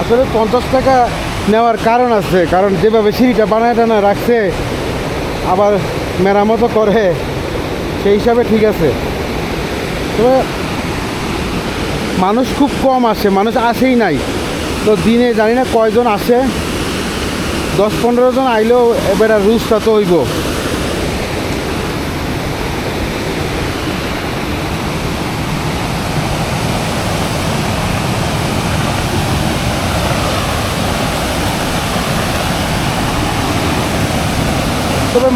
আসলে পঞ্চাশ টাকা নেওয়ার কারণ আছে, কারণ যেভাবে সিঁড়িটা বানায় টানা রাখছে, আবার মেরামতো করে, সেই হিসাবে ঠিক আছে। তবে মানুষ খুব কম আসে, মানুষ আসেই নাই। তো দিনে জানি না কয়জন আসে, দশ পনেরো জন আইলেও এবার রুজটা তো হইব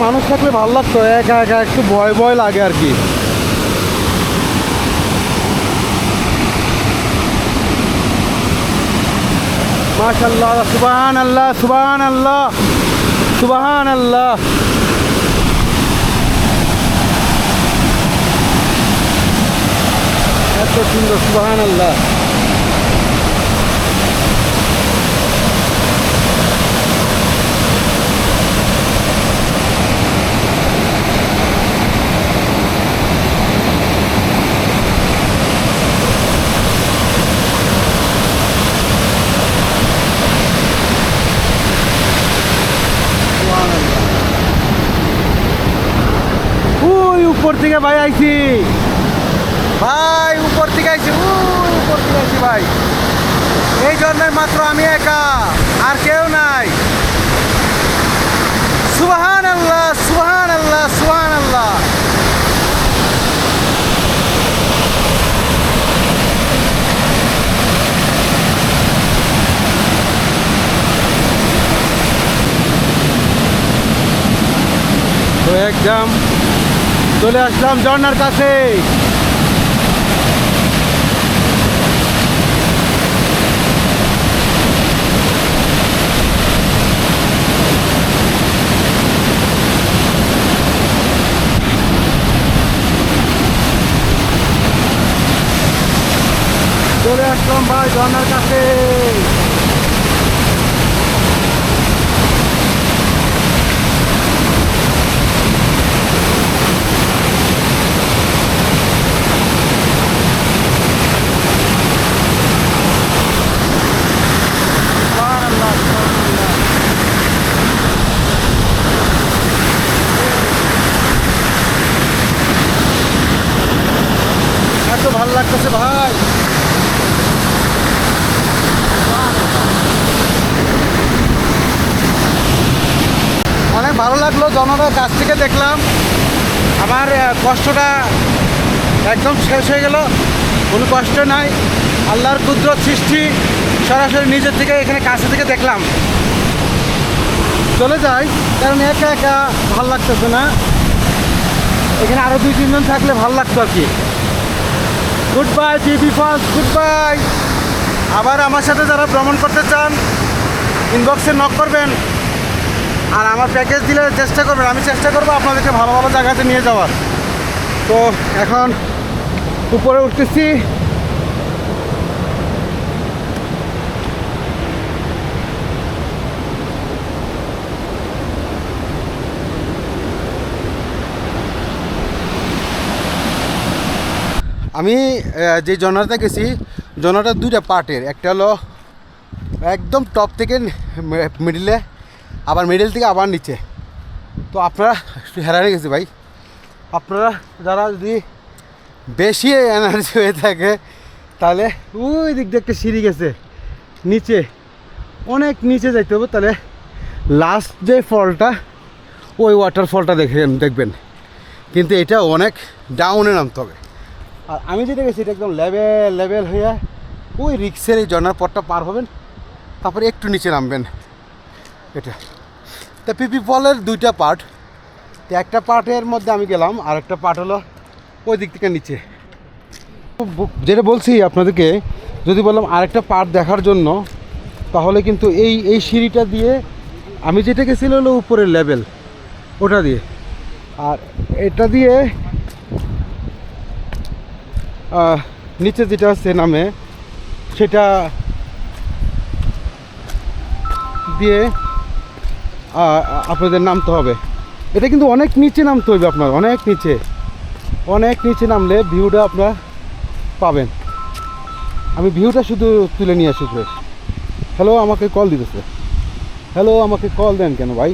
মানুষ থাকলে ভালো লাগতো, একা একা একটু ভয় ভয় লাগে আর কি। মাশাল্লাহ সুবাহান আল্লাহ সুবাহান আল্লাহ সুবাহান আল্লাহ এত সুন্দর সুবাহান আল্লাহ ওই উপর থেকে ভাই আইছি। ভাই উপর থেকে আইছি উপর থেকে আইছি ভাই। এই জন্যের মাত্র আমি একা আর কেউ নাই। সুবাহান আল্লাহ সুবাহান আল্লাহ সুবাহান আল্লাহ তো একদম চলে আসলাম ঝর্নার কাছে। চলে আসলাম ভাই ঝর্নার কাছে। ভালো লাগতেছে ভাই। অনেক ভালো লাগল জনতার কাছ থেকে দেখলাম। আমার কষ্টটা একদম শেষ হয়ে গেল, কোনো কষ্ট নাই। আল্লাহর কুদরত সৃষ্টি, সরাসরি নিজের থেকে এখানে কাছে থেকে দেখলাম। চলে যাই, কারণ একা একা ভালো লাগতেছে না। এখানে আরও দুই, তিনজন থাকলে ভালো লাগতো আর কি। Good bye GB first good bye আবার আমার সাথে যারা ভ্রমণ করতে চান ইনবক্সে নক করবেন। আর আমার প্যাকেজ দিলে চেষ্টা করবেন। আমি চেষ্টা করব আপনাদেরকে ভালো ভালো জায়গাতে নিয়ে যাওয়ার। তো এখন উপরে উঠতেছি। আমি যে জনাটা গেছি জনাটা দুইটা পার্টের। একটা হলো একদম টপ থেকে মিডিলে আবার মিডিল থেকে আবার নিচে। তো আপনারা হেরানে গেছি ভাই। আপনারা যারা যদি বেশি এনার্জি হয়ে থাকে, তাহলে ওই দিক দিয়ে একটা সিঁড়ি গেছে। নিচে, অনেক নিচে যাইতে হবে, তাহলে লাস্ট যে ফলটা, ওই ওয়াটারফলটা দেখে দেখবেন। কিন্তু এটা অনেক ডাউনে নামতে হবে। আর আমি যেটা গেছি এটা একদম লেভেল লেভেল হয়ে ওই রিক্সের এই ঝর্নার পথটা পার হবেন, তারপরে একটু নিচে নামবেন। এটা। তা পিপি ফলের দুইটা পার্ট তো একটা পার্টের মধ্যে আমি গেলাম, আর একটা পার্ট হলো ওই দিক থেকে নিচে। যেটা বলছি আপনাদেরকে, যদি বললাম আরেকটা পার্ট দেখার জন্য, তাহলে কিন্তু এই এই সিঁড়িটা দিয়ে আমি যেটা গেছিল হলো উপরের লেভেল ওটা দিয়ে। আর এটা দিয়ে নিচে যেটা আছে নামে, সেটা দিয়ে আপনাদের নামতে হবে। এটা কিন্তু অনেক নিচে নামতে হবে আপনার, অনেক নিচে। অনেক নিচে নামলে ভিউটা আপনার পাবেন। আমি ভিউটা শুধু তুলে নিয়ে আসি হ্যালো, আমাকে কল দিতেছে। হ্যালো, আমাকে কল দেন কেন ভাই?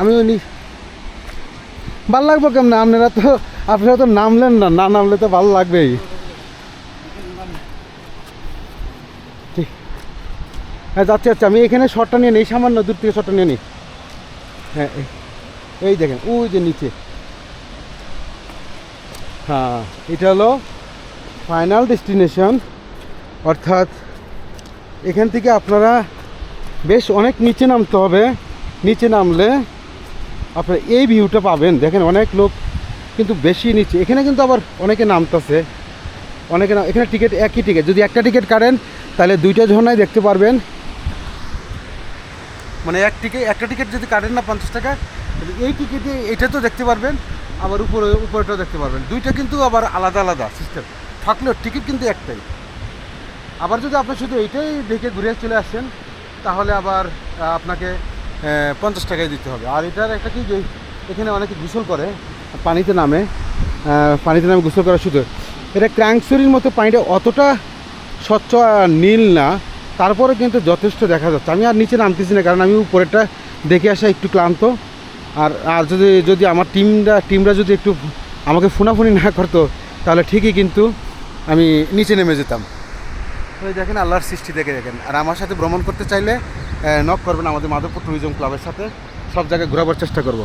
আমি ভালো লাগবো কেমন? আপনারা তো আপনারা তো নামলেন না না নামলে তো ভালো লাগবেই। ঠিক। হ্যাঁ যাচ্ছি আচ্ছা আমি এখানে শটটা নিয়ে নিই, সামান্য দূর থেকে শটটা নিয়ে নিই। হ্যাঁ এই দেখেন, ওই যে নিচে। হ্যাঁ এটা হলো ফাইনাল ডেস্টিনেশন অর্থাৎ এখান থেকে আপনারা বেশ অনেক নিচে নামতে হবে। নিচে নামলে আপনারা এই ভিউটা পাবেন। দেখেন, অনেক লোক কিন্তু বেশি নিচ্ছে। এখানে কিন্তু আবার অনেকে নামতেছে। অনেকে নাম এখানে টিকিট একই টিকিট। যদি একটা টিকিট কাটেন, তাহলে দুইটা ঝর্ণায় দেখতে পারবেন। মানে এক টিকিট একটা টিকিট যদি কাটেন না পঞ্চাশ টাকা এই টিকিটে এটা তো দেখতে পারবেন, আবার উপরে, উপরেটাও দেখতে পারবেন। দুইটা কিন্তু আবার আলাদা আলাদা সিস্টেম থাকলেও টিকিট কিন্তু একটাই। আবার যদি আপনি শুধু এইটাই দেখে ঘুরে চলে আসেন, তাহলে আবার আপনাকে পঞ্চাশ টাকায় দিতে হবে। আর এটার একটা কি যে, এখানে অনেকে গোসল করে। পানিতে নামে পানিতে নামে গোসল করা শুধু এটা ক্র্যাঙ্কসুরির মতো পানিটা অতটা স্বচ্ছ আর নীল না, তারপরে কিন্তু যথেষ্ট দেখা যাচ্ছে। আমি আর নিচে নামতেছি না, কারণ আমি উপরেরটা দেখে আসা একটু ক্লান্ত। আর আর যদি যদি আমার টিমরা টিমরা যদি একটু আমাকে ফোনাফুনি না করতো, তাহলে ঠিকই কিন্তু আমি নিচে নেমে যেতাম। ওই দেখেন, আল্লাহর সৃষ্টি দেখে দেখেন। আর আমার সাথে ভ্রমণ করতে চাইলে নক করবেন আমাদের মাধবপুর ট্যুরিজম ক্লাবের সাথে। সব জায়গায় ঘোরাবার চেষ্টা করব।